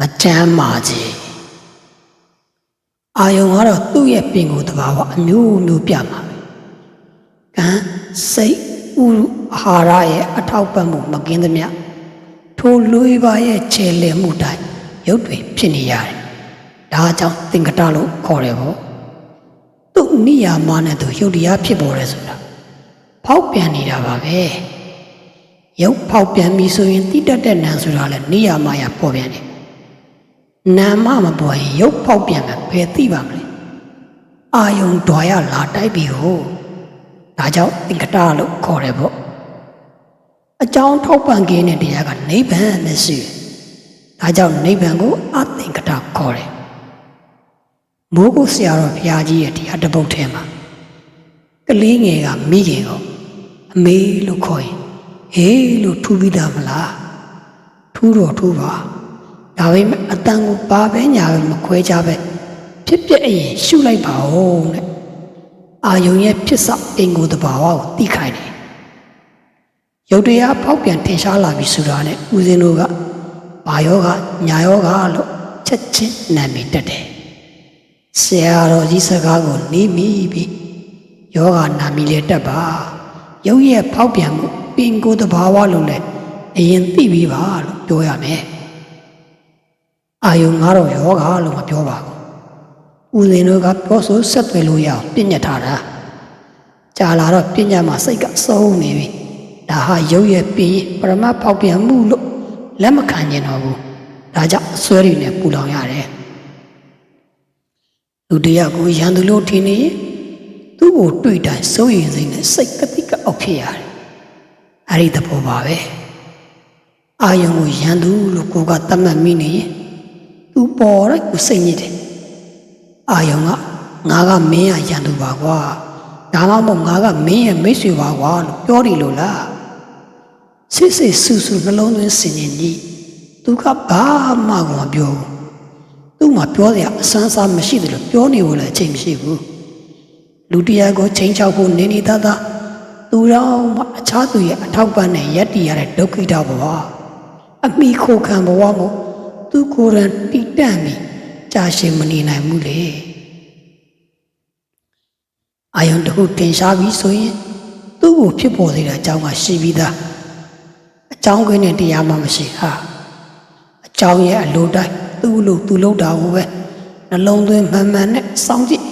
မချမ်းမာခြင်းအာယုံကတော့သူ့ရဲ့ပင်ကိုယ်တဘာဝအမျိုးမျိုးပြမှာပဲကံစိတ်ဥရုအာဟာရရဲ့အထောက်ပံ့မှုမကင်းသမျှထိုလူရပါရဲ့ခြေလည်မှုတိုင်းရုပ်တွေဖြစ်နေရတယ်ဒါကြောင့်သင်္ကတလို့ခေါ်တယ်ပေါ့သူ့နိယာမနဲ့သူရုပ်တရားဖြစ်ပေါ်တယ်ဆိုတာဖောက်ပြန်နေတာပါပဲရုပ်ဖောက်ပြန်ပြီဆိုရင်တိတက်တဲ့နံဆိုတာလည်းနိယာမရပေါ်ပြန်တယ် နာမမပေါ်ရင်ရုပ်ဖောက်ပြန်မှာဘယ်သိပါမလဲအာယုံဓွာရလာတိုက်ပြီဟိုဒါကြောင့်သင်္ကတလို့ခေါ်တယ်ပေါ့အကြောင်းထောက်ပံ့ခြင်းတဲ့တရားကနိဗ္ဗာန်မရှိဘူးဒါကြောင့်နိဗ္ဗာန်ကိုအသင်္ကတခေါ်တယ်မိုးကုတ်ဆရာတော်ဘုရားကြီးရဲ့တရားတစ်ပုဒ်ထဲမှာကလေးငယ်ကမိခင်ကိုအမေလို့ခေါ်ရင်ဟေးလို့ထူပြီးသားမလားထူတော့ထူပါ ဒါပေမဲ့အတန်ကိုဘာပဲညာပဲမခွဲကြပဲဖြစ်ပြအရင်ရှုလိုက်ပါဦးတဲ့အာယုံရဲ့ဖြစ်စအင်ကိုတဘာဝကိုသိခိုင်းတယ်ရုပ်တရားဖောက်ပြန်ထင်ရှားလာပြီဆိုတာနဲ့ဦးဇင်းတို့ကဘာယောဂညာယောဂလို့ချက်ချင်းနာမည်တက်တယ်ဆရာတော်ကြီးစကားကိုနေမိပြီးယောဂနာမည်လေးတက်ပါရုပ်ရဲ့ဖောက်ပြန်မှုပင်ကိုတဘာဝလို့လည်းအရင်သိပြီးပါလို့ပြောရမယ် အာယုံငါတော့ယောဂလို့မပြောပါဘူးဦးဇင်းတို့ကပြောဆိုဆက်သွယ်လို့ရအောင်ပြညတ်ထားတာကြာလာတော့ပြညတ်မှာစိတ်ကစုံနေပြီဒါဟာရုပ်ရဲ့ပြီးပရမတ်ဖောက်ပြန်မှုလို့လက်မခံကျင်တော့ဘူးဒါကြောင့်အစွဲတွေနဲ့ပူလောင်ရတယ်လူတယောက်ကိုရန်သူလို့ထင်နေရင်သူ့ကိုတွေ့တိုင်းစိုးရင်စိတ်နဲ့စိတ်ကတိကအောက်ဖြစ်ရတယ်အဲ့ဒီသဘောပါပဲအာယုံကိုရန်သူလို့ကိုကသတ်မှတ်မိနေရင် သူပေါ်လိုက်ကိုစိတ်ညစ်တယ်အာယုံကငါကမင်းရရန်သူပါကွာဒါမှမဟုတ်ငါကမင်းရဲ့မိတ်ဆွေပါကွာလို့ပြောတယ်လို့လားစစ်စစ်ဆူဆူနှလုံးသွင်းစင်ရင်ကြီးသူကဘာမှကိုမပြောဘူးသူ့မှာပြောစရာအဆန်းစားမရှိတယ်လို့ပြောနေလို့လည်းအချိန်မရှိဘူးလူတရားကိုချိန်ချောက်ဖို့နေနေသားသားသူတော့မှအခြားသူရဲ့အထောက်ပံ့နဲ့ရက်တည်ရတဲ့ဒုက္ခိတဘဝအမိခိုခံဘဝကို သူကိုယ်တိုင်တိတန့်ပြီးကြာရှည်မနေနိုင်ဘူးလေအာယုံတစ်ခုတင်ရှားပြီးဆိုရင်သူ့ကိုဖြစ်ပေါ်စေတဲ့အကြောင်းကရှိပြီးသားအကြောင်းကင်းတဲ့တရားမှမရှိဟာအကြောင်းရဲ့အလိုတိုင်းသူ့လို့သူ့လို့တာကိုပဲနှလုံးသွင်းမှန်မှန်နဲ့စောင့်ကြည့်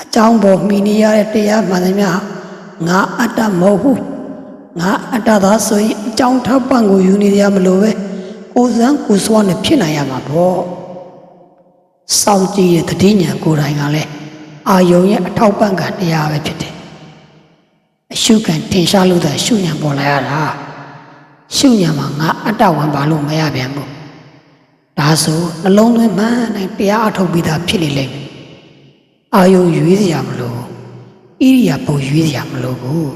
အကြောင်းပေါ်မိနေရတဲ့တရားမှန်သမျှဟာငါအတ္တမဟုတ်ဘူးငါအတ္တသာဆိုရင်အကြောင်းထောက်ပံ့ကိုယူနေရမလို့ပဲ ကိုယ်စံကိုယ်စွာနဲ့ဖြစ်နိုင်ရမှာပေါ့စောင့်ကြည့်ရဲ့တတိညာကိုယ်တိုင်ကလည်းအာယုံရဲ့အထောက်ပံ့ကတရားပဲဖြစ်တယ်အရှုခံထင်ရှားလို့သာရှုညာပေါ်လာရတာရှုညာမှာငါအတ္တဝန်ပါလို့မရပြန်ဘူးဒါဆိုနှလုံးသွင်းမှန်တိုင်းတရားအထုတ်ပြီးသားဖြစ်နေလိမ့်မယ်အာယုံရွေးစရာမလိုဣရိယာပုရွေးစရာမလိုဘူး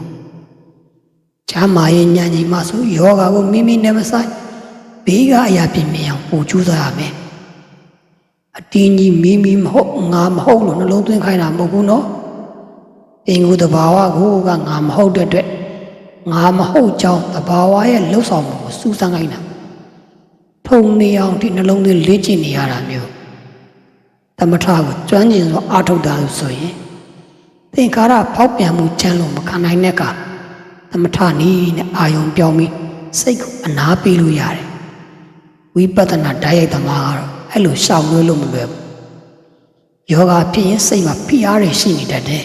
ချမ်းမာရဲ့ညာကြီးမှဆိုယောဂါကိုမိမိနဲ့မဆိုင် ဘေးကအရာပြင်မြင်အောင်ပို့ကြိုးစားရမယ်အတင်းကြီးမီးမီမဟုတ်ငါမဟုတ်လို့နှလုံးသွင်းခိုင်းတာမဟုတ်ဘူးနော်အင်ကိုတဘာဝကိုကငါမဟုတ်တဲ့အတွက်ငါမဟုတ်ကြောင်းတဘာဝရဲ့လှုပ်ဆောင်မှုကိုစူးစမ်းခိုင်းတာထုံနေအောင်ဒီနှလုံးသွင်းလေ့ကျင့်နေရတာမျိုးသမထကိုကျွမ်းကျင်စွာအားထုတ်တာလို့ဆိုရင်သင်္ခါရဖောက်ပြန်မှုချမ်းလို့မခံနိုင်တဲ့ကသမထနီးနဲ့အာယုံပြောင်းပြီးစိတ်ကိုအနာပေးလို့ရတယ် ဝိပဿနာဓာတ်ရိုက်သမားကတော့အဲ့လိုရှောင်လွှဲလို့မလွယ်ဘူးယောဂဖြစ်ရင်စိတ်မှာဖိအားတွေရှိနေတတ်တယ်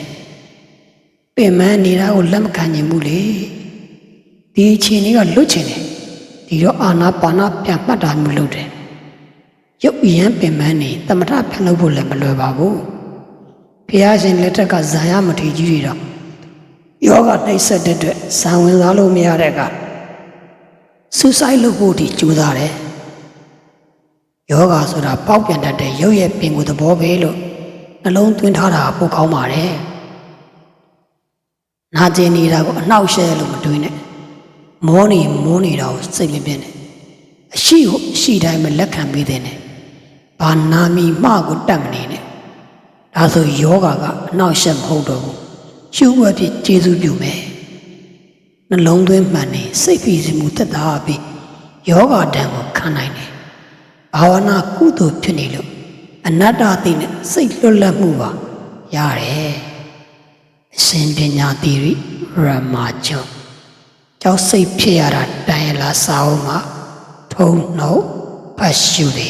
ပင်မနေတာကိုလက်မခံနိုင်ဘူးလေဒီအချိန်လေးကလွတ်ချင်တယ်ဒီတော့အာနာပါနာပြန်မှတ်တာမျိုးလုပ်တယ်ရုပ်ရမ်းပင်မနေတမထဖန်လို့ဖို့လည်းမလွယ်ပါဘူးဘုရားရှင်လက်ထက်ကဇာယမထေကြီးတွေတော့ယောဂနှိပ်စက်တဲ့အတွက်ဇံဝင်စားလို့မရတဲ့ကဆူဆိုင်လုပ်ဖို့ဒီကြိုးစားတယ်။ ယောဂါဆိုတာပေါက်ပြန်တတ်တဲ့ရုပ်ရဲ့ပင်ကိုယ်သဘောပဲလို့နှလုံးသွင်းထားတာပိုကောင်းပါတယ်။နာကျင်နေတာကိုအနှောက်အယှက်လို့မတွေးနဲ့။မောနေမောနေတာကိုစိတ်မပြင်းနဲ့။အရှိကိုအရှိတိုင်းမလက်ခံပေးတဲ့နဲ့။ဘာနာမီမှကိုတတ်မနေနဲ့။ဒါဆိုယောဂါကအနှောက်အယှက်မဟုတ်တော့ဘူး။ရှုပ်ဝဲဖြစ်ကျေစုပြုမယ်။နှလုံးသွင်းမှန်နေစိတ်ဖိစီးမှုသက်သာပြီးယောဂတံကိုခံနိုင်တယ် ဘာဝနာကုသိုလ်ဖြစ်နေလို့အနတ္တသိနဲ့စိတ်လွတ်လပ်မှုပါရတယ်အရှင်ပညာတိရိရမကျော်ကျောက်စိတ်ဖြစ်ရတာတန်ရလားစာအုပ်မှာထုံနှုတ်ဖတ်ရှုတယ်